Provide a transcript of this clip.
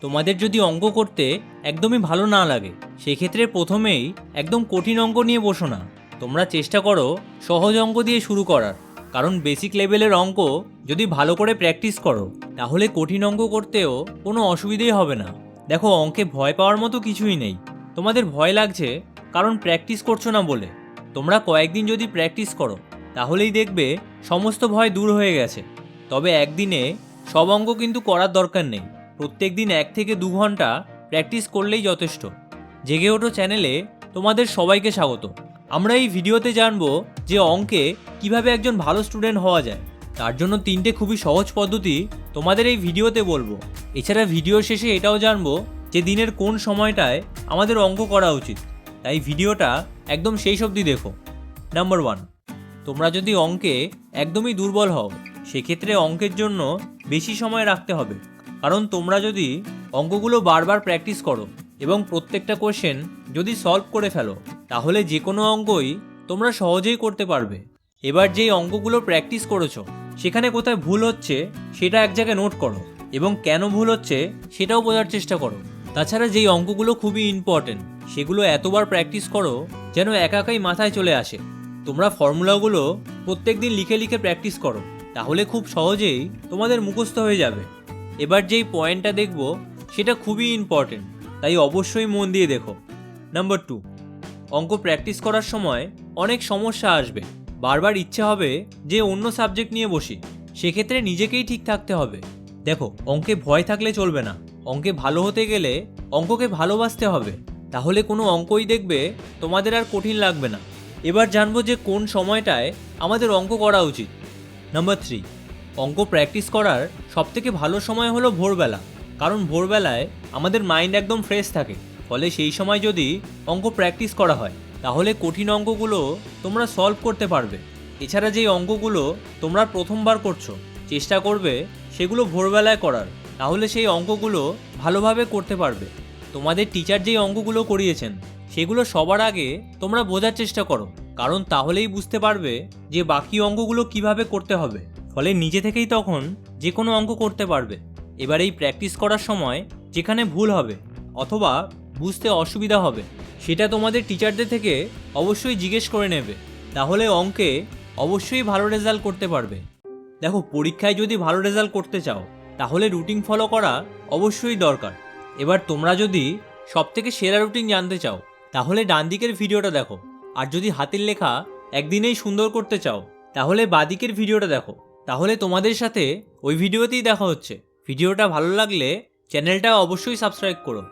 তোমাদের যদি অঙ্ক করতে একদমই ভালো না লাগে, সেক্ষেত্রে প্রথমেই একদম কঠিন অঙ্ক নিয়ে বসো না। তোমরা চেষ্টা করো সহজ অঙ্ক দিয়ে শুরু করার। কারণ বেসিক লেভেলের অঙ্ক যদি ভালো করে প্র্যাকটিস করো, তাহলে কঠিন অঙ্ক করতেও কোনো অসুবিধেই হবে না। দেখো, অঙ্কে ভয় পাওয়ার মতো কিছুই নেই। তোমাদের ভয় লাগছে, কারণ প্র্যাকটিস করছ না বলে। তোমরা কয়েকদিন যদি প্র্যাকটিস করো, তাহলেই দেখবে সমস্ত ভয় দূর হয়ে গেছে। তবে একদিনে সব অঙ্ক কিন্তু করার দরকার নেই। প্রত্যেক দিন এক থেকে দু ঘণ্টা প্র্যাকটিস করলেই যথেষ্ট। জেগে ওঠো চ্যানেলে তোমাদের সবাইকে স্বাগত। আমরা এই ভিডিওতে জানব যে অঙ্কে কীভাবে একজন ভালো স্টুডেন্ট হওয়া যায়। তার জন্য তিনটে খুবই সহজ পদ্ধতি তোমাদের এই ভিডিওতে বলব। এছাড়া ভিডিওর শেষে এটাও জানব যে দিনের কোন সময়টায় আমাদের অঙ্ক করা উচিত। তাই ভিডিওটা একদম শেষ অবধি দেখো। নাম্বার ওয়ান তোমরা যদি অঙ্কে একদমই দুর্বল হও, সেক্ষেত্রে অঙ্কের জন্য বেশি সময় রাখতে হবে। কারণ তোমরা যদি অঙ্কগুলো বারবার প্র্যাকটিস করো এবং প্রত্যেকটা কোশ্চেন যদি সলভ করে ফেলো, তাহলে যে কোনো অঙ্কই তোমরা সহজেই করতে পারবে। এবার যেই অঙ্কগুলো প্র্যাকটিস করেছ, সেখানে কোথায় ভুল হচ্ছে সেটা এক জায়গায় নোট করো এবং কেন ভুল হচ্ছে সেটাও বোঝার চেষ্টা করো। তাছাড়া যেই অঙ্কগুলো খুবই ইম্পর্টেন্ট সেগুলো এতবার প্র্যাকটিস করো যেন একাকাই মাথায় চলে আসে। তোমরা ফর্মুলাগুলো প্রত্যেক দিন লিখে লিখে প্র্যাকটিস করো, তাহলে খুব সহজেই তোমাদের মুখস্থ হয়ে যাবে। এবার যেই পয়েন্টটা দেখব, সেটা খুবই ইম্পর্টেন্ট তাই অবশ্যই মন দিয়ে দেখো। নাম্বার টু অঙ্ক প্র্যাকটিস করার সময় অনেক সমস্যা আসবে। বারবার ইচ্ছে হবে যে অন্য সাবজেক্ট নিয়ে বসি, সেক্ষেত্রে নিজেকেই ঠিক থাকতে হবে। দেখো, অঙ্কে ভয় থাকলে চলবে না। অঙ্কে ভালো হতে গেলে অঙ্ককে ভালোবাসতে হবে। তাহলে কোনো অঙ্কই দেখবে তোমাদের আর কঠিন লাগবে না। এবার জানব যে কোন সময়টায় আমাদের অঙ্ক করা উচিত। নাম্বার থ্রি অঙ্ক প্র্যাকটিস করার সবথেকে ভালো সময় হলো ভোরবেলা। কারণ ভোরবেলায় আমাদের মাইন্ড একদম ফ্রেশ থাকে। ফলে সেই সময় যদি অঙ্ক প্র্যাকটিস করা হয়, তাহলে কঠিন অঙ্কগুলো তোমরা সলভ করতে পারবে। এছাড়া যেই অঙ্কগুলো তোমরা প্রথমবার করছ, চেষ্টা করবে সেগুলো ভোরবেলায় করার। তাহলে সেই অঙ্কগুলো ভালোভাবে করতে পারবে। তোমাদের টিচার যেই অঙ্কগুলো করিয়েছেন, সেগুলো সবার আগে তোমরা বোঝার চেষ্টা করো। কারণ তাহলেই বুঝতে পারবে যে বাকি অঙ্কগুলো কীভাবে করতে হবে। ফলে নিজে থেকেই তখন যে কোনো অঙ্ক করতে পারবে। এবার এই প্র্যাকটিস করার সময় যেখানে ভুল হবে অথবা বুঝতে অসুবিধা হবে, সেটা তোমাদের টিচারদের থেকে অবশ্যই জিজ্ঞেস করে নেবে। তাহলে অঙ্কে অবশ্যই ভালো রেজাল্ট করতে পারবে। দেখো, পরীক্ষায় যদি ভালো রেজাল্ট করতে চাও, তাহলে রুটিন ফলো করা অবশ্যই দরকার। এবার তোমরা যদি সবথেকে সেরা রুটিন জানতে চাও, তাহলে ডান দিকের ভিডিওটা দেখো। আর যদি হাতের লেখা একদিনেই সুন্দর করতে চাও, তাহলে বাদিকের ভিডিওটা দেখো। তাহলে তোমাদের সাথে ওই ভিডিওতেই দেখা হচ্ছে। ভিডিওটা ভালো লাগলে চ্যানেলটা অবশ্যই সাবস্ক্রাইব করো।